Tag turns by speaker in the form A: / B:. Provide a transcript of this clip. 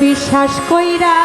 A: বিশ্বাস কইরা